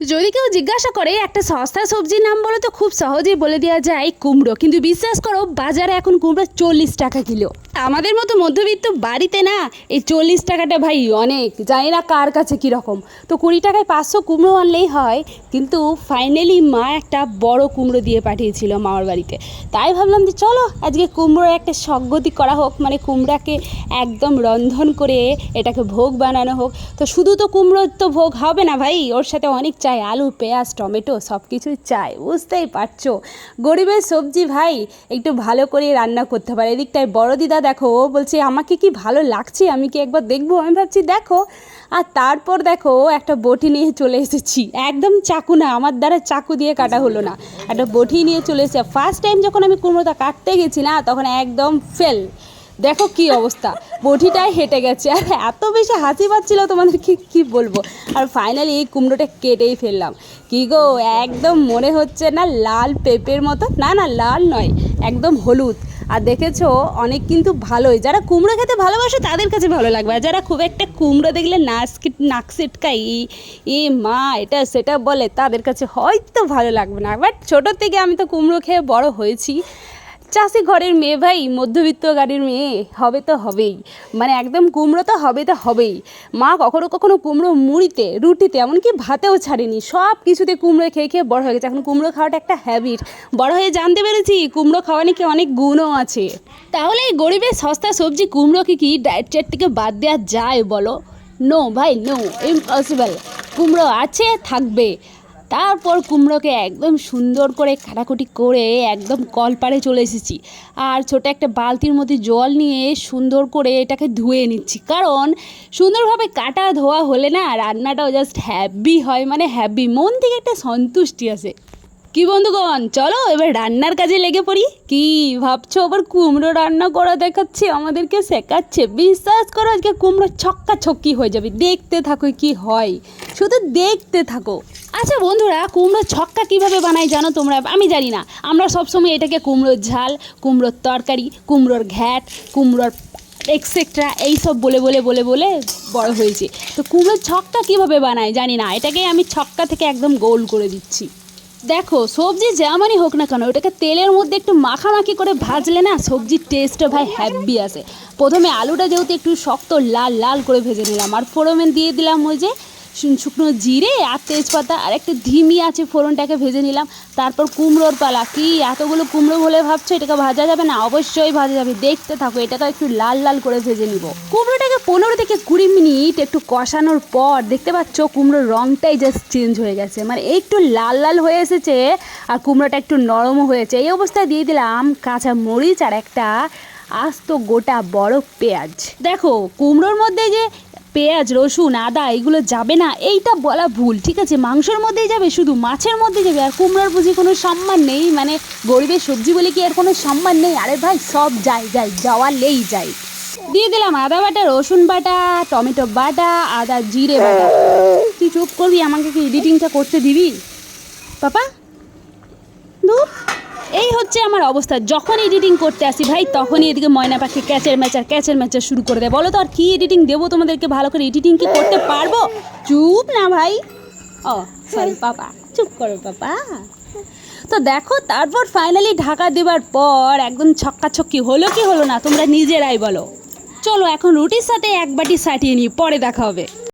যদি কেউ জিজ্ঞাসা করে একটা সস্তা সবজির নাম বলো তো খুব সহজেই বলে দেওয়া যায় কুমড়ো। কিন্তু বিশ্বাস করো, বাজারে এখন কুমড়ো চল্লিশ টাকা কিলো। আমাদের মতো মধ্যবিত্ত বাড়িতে না এই চল্লিশ টাকাটা ভাই অনেক, জানি না কার কাছে কীরকম। তো কুড়ি টাকায় পাঁচশো কুমড়ো আনলেই হয়, কিন্তু ফাইনালি মা একটা বড় কুমড়ো দিয়ে পাঠিয়েছিল মামার বাড়িতে। তাই ভাবলাম যে চলো, আজকে কুমড়োর একটা স্বগতি করা হোক মানে কুমড়াকে একদম রন্ধন করে এটাকে ভোগ বানানো হোক। তো শুধু তো কুমড়োর তো ভোগ হবে না ভাই, ওর সাথে অনেক চাই, আলু, পেঁয়াজ, টমেটো সব কিছুই চাই, বুঝতেই পারছ। গরিবের সবজি ভাই, একটু ভালো করে রান্না করতে পারে, এদিকটায় বড় দিদা দেখো, ও বলছে, আমাকে কি ভালো লাগছে? আমি কি একবার দেখব? আমি ভাবছি, দেখো। আর তারপর দেখো, একটা বটি নিয়ে চলে এসেছি। একদম চাকু না, আমার দ্বারা চাকু দিয়ে কাটা হলো না। একটা বটি নিয়ে চলে এসেছে। ফার্স্ট টাইম যখন আমি কুমড়োটা কাটতে গেছি না তখন একদম ফেল দেখো কি অবস্থা। বটিটাই হেঁটে গেছে। আর এত বেশি হাসি পাচ্ছিল তোমাদেরকে, কি বলব? আর ফাইনালি এই কুমড়োটা কেটেই ফেললাম। কি গো, একদম মনে হচ্ছে না লাল পেঁপের মতো। না না, লাল নয়, একদম হলুদ। আর দেখেছ, অনেক কিন্তু ভালোই। যারা কুমড়ো খেতে ভালোবাসে, তাদের কাছে ভালো লাগবে। আর যারা খুব একটা কুমড়ো দেখলে নাচ নাক সেটকাই এ মা, এটা সেটা বলে, তাদের কাছে হয়তো ভালো লাগবে না। বাট ছোটোর থেকে আমি তো কুমড়ো খেয়ে বড় হয়েছি। চাষি ঘরের মেয়ে ভাই, মধ্যবিত্ত গাড়ির মেয়ে, হবে তো হবেই। মানে একদম কুমড়ো তো হবে তো হবেই। মা কখনো কখনো কুমড়ো মুড়িতে, রুটিতে, এমনকি ভাতেও ছাড়েনি। সব কিছুতে কুমড়ো খেয়ে খেয়ে বড় হয়ে গেছে। এখন কুমড়ো খাওয়াটা একটা হ্যাবিট বড় হয়ে জানতে পেরেছি, কুমড়ো খাওয়া নাকি অনেক গুণও আছে। তাহলে এই গরিবের সস্তা সবজি কুমড়োকে কি ডায়েট চার্ট থেকে বাদ দেওয়া যায় বলো? নো ভাই নো ইম্পসিবল কুমড়ো আছে, থাকবে। তারপর কুমড়োকে একদম সুন্দর করে কাটাকুটি করে একদম কলপাড়ে চলে এসেছি। আর ছোট একটা বালতির মধ্যে জল নিয়ে সুন্দর করে এটাকে ধুয়ে নিচ্ছি। কারণ সুন্দরভাবে কাটা ধোয়া হলে না রান্নাটাও জাস্ট হ্যাপি হয় মানে হ্যাপি মন থেকে একটা সন্তুষ্টি আসে। কি বন্ধুগণ, চলো এবার রান্নার কাজে লেগে পড়ি। কি ভাবছ, আবার কুমড়ো রান্না করা দেখাচ্ছে, আমাদেরকে শেখাচ্ছে। বিশ্বাস করো, আজকে কুমড়ো ছক্কা ছক্কি হয়ে যাবে। দেখতে থাকো কি হয়। শুধু দেখতে থাকো। আচ্ছা বন্ধুরা, কুমড়ো ছক্কা কীভাবে বানায় জানো তোমরা? আমি জানি না। আমরা সবসময় এটাকে কুমড়োর ঝাল, কুমড়োর তরকারি, কুমড়োর ঘ্যাট, কুমড়োর এক্সেট্রা এইসব বলে বলে বলে বলে বড় হয়েছে। তো কুমড়োর ছক্কা কীভাবে বানায় জানি না। এটাকে আমি ছক্কা থেকে একদম গোল করে দিচ্ছি। দেখো, সবজি যেমনই হোক না কেন ওটাকে তেলের মধ্যে একটু মাখামাখি করে ভাজলে না সবজির টেস্টটা ভাই হ্যাপি আসে। প্রথমে আলুটা যেহেতু একটু শক্ত, লাল লাল করে ভেজে নিলাম। আর ফোড়মেন দিয়ে দিলাম ওই যে শুকনো জিরে আর তেজপাতা আর একটা ধিমি আছে, ফোড়নটাকে ভেজে নিলাম। তারপর কুমড়োর পালা। কি এতগুলো কুমড়ো বলে ভাবছ এটাকে ভাজা যাবে? না, অবশ্যই ভাজা যাবে। দেখতে থাকো, এটাকে একটু লাল লাল করে ভেজে নিব। কুমড়োটাকে পনেরো থেকে কুড়ি মিনিট একটু কষানোর পর, দেখতে পাচ্ছ কুমড়োর রঙটাই জাস্ট চেঞ্জ হয়ে গেছে। মানে একটু লাল লাল হয়ে এসেছে আর কুমড়োটা একটু নরমও হয়েছে এই অবস্থায় দিয়ে দিলাম কাঁচা মরিচ আর একটা আস্ত গোটা বড় পেঁয়াজ। দেখো, কুমড়োর মধ্যে যে পেঁয়াজ, রসুন, আদা, এগুলো যাবে না। এইটা বলা ভুল, ঠিক আছে? মাংসের মধ্যেই যাবে, শুধু মাছের মধ্যে যাবে। আর কুমড়োর বুঝি কোনো সম্মান নেই? মানে গরিবের সবজি বলে কি আর কোনো সম্মান নেই? আরে ভাই, সব যায় যায় যাওয়ালেই যায়। দিয়ে দিলাম আদা বাটা, রসুন বাটা, টমেটো বাটা, আদা জিরে বাটা। তুই চুপ করবি, আমাকে কি এডিটিংটা করতে দিবি? পাপা? দূর এই হচ্ছে আমার অবস্থা। যখন এডিটিং করতে আসি ভাই, তখনই এদিকে ময়না পাখি ক্যাচের ম্যাচার ক্যাচের ম্যাচার শুরু করে দেয়। বলো তো, আর কি এডিটিং দেবো তোমাদেরকে? ভালো করে এডিটিং কি করতে পারব? চুপ না ভাই। ও সরি পাপা। চুপ করো, পাপা। তো দেখো, তারপর ফাইনালি ঢাকা দেবার পর একদম ছক্কা ছক্কি হলো কি হলো না, তোমরা নিজেরাই বলো। চলো, এখন রুটির সাথে এক বাটি সাটিয়ে নিই, পরে দেখা হবে।